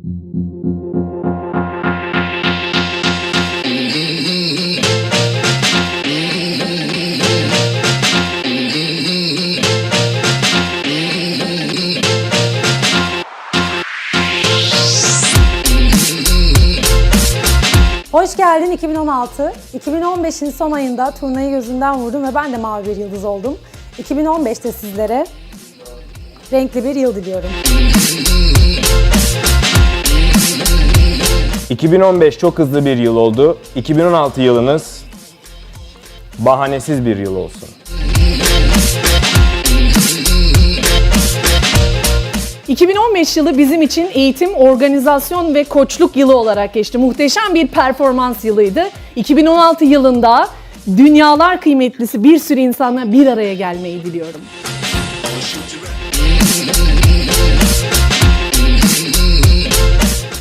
Hoş geldin 2016. 2015'in son ayında turnayı gözünden vurdum ve ben de mavi bir yıldız oldum. 2015'te sizlere renkli bir yıl diliyorum. 2015 çok hızlı bir yıl oldu. 2016 yılınız bahanesiz bir yıl olsun. ...2015 yılı bizim için eğitim, organizasyon ve koçluk yılı olarak geçti. Muhteşem bir performans yılıydı. 2016 yılında dünyalar kıymetlisi bir sürü insanla bir araya gelmeyi diliyorum.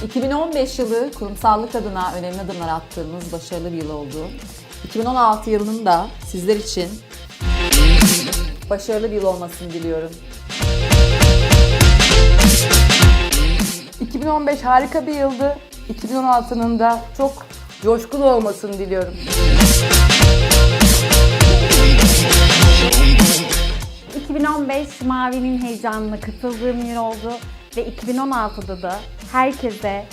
Hı. 2015 yılı kurumsallık adına önemli adımlar attığımız başarılı bir yıl oldu. 2016 yılının da sizler için başarılı bir yıl olmasını diliyorum. 2015 harika bir yıldı. 2016'nın da çok coşkulu olmasını diliyorum. ...2015 Mavi'nin heyecanına katıldığım yıl oldu ve 2016'da da herkese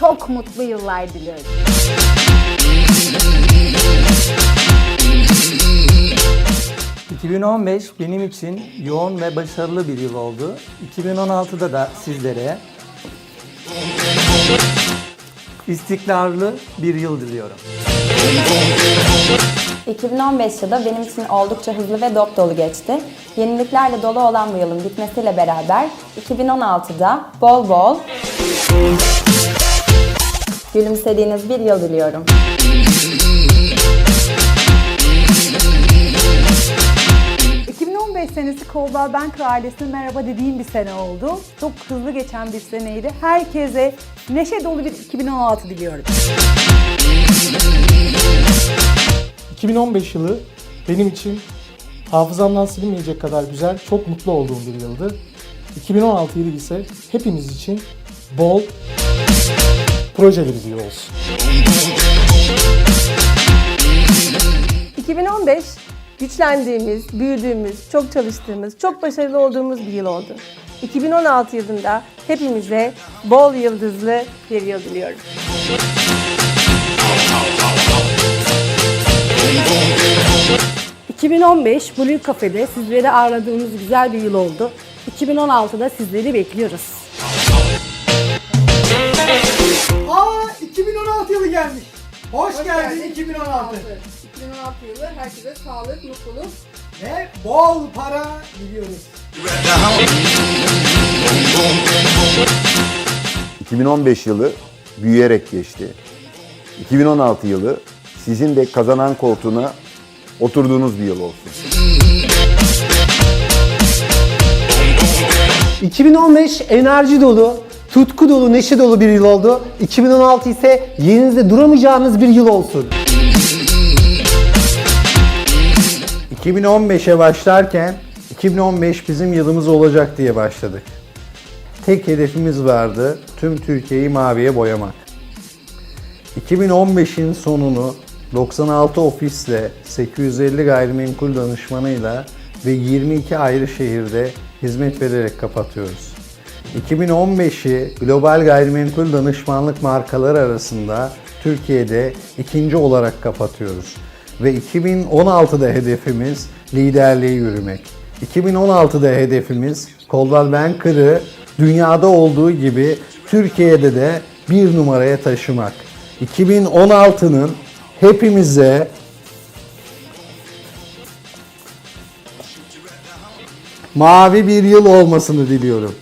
çok mutlu yıllar diliyorum. ...2015 benim için yoğun ve başarılı bir yıl oldu. 2016'da da sizlere istikrarlı bir yıl diliyorum. 2015 yılı benim için oldukça hızlı ve dop dolu geçti. Yeniliklerle dolu olan bu yılın bitmesiyle beraber 2016'da bol bol gülümsediğiniz bir yıl diliyorum. senesi Coldwell Banker ailesine merhaba dediğim bir sene oldu. Çok hızlı geçen bir seneydi. Herkese neşe dolu bir 2016 diliyorum. 2015 yılı benim için hafızamdan silinmeyecek kadar güzel, çok mutlu olduğum bir yıldı. 2016 yılı ise hepimiz için bol projeli bir yıl olsun. 2015 güçlendiğimiz, büyüdüğümüz, çok çalıştığımız, çok başarılı olduğumuz bir yıl oldu. 2016 yılında hepimize bol yıldızlı bir yıl diliyorum. ...2015 Blue Cafe'de sizleri ağırladığımız güzel bir yıl oldu. 2016'da sizleri bekliyoruz. Aa 2016 yılı gelmiş. Hoş, geldin 2016. 2016 yılı herkese sağlık, mutluluk Ve bol para diliyoruz. 2015 yılı büyüyerek geçti. 2016 yılı sizin de kazanan koltuğuna oturduğunuz bir yıl olsun. 2015 enerji dolu, tutku dolu, neşe dolu bir yıl oldu. 2016 ise yerinizde duramayacağınız bir yıl olsun. 2015'e başlarken 2015 bizim yılımız olacak diye başladık. Tek hedefimiz vardı, tüm Türkiye'yi maviye boyamak. 2015'in sonunu 96 ofisle, 850 gayrimenkul danışmanıyla ve 22 ayrı şehirde hizmet vererek kapatıyoruz. 2015'i global gayrimenkul danışmanlık markaları arasında Türkiye'de ikinci olarak kapatıyoruz. Ve 2016'da hedefimiz liderliğe yürümek. 2016'da hedefimiz Coldwell Banker'ı dünyada olduğu gibi Türkiye'de de bir numaraya taşımak. 2016'nın hepimize mavi bir yıl olmasını diliyorum.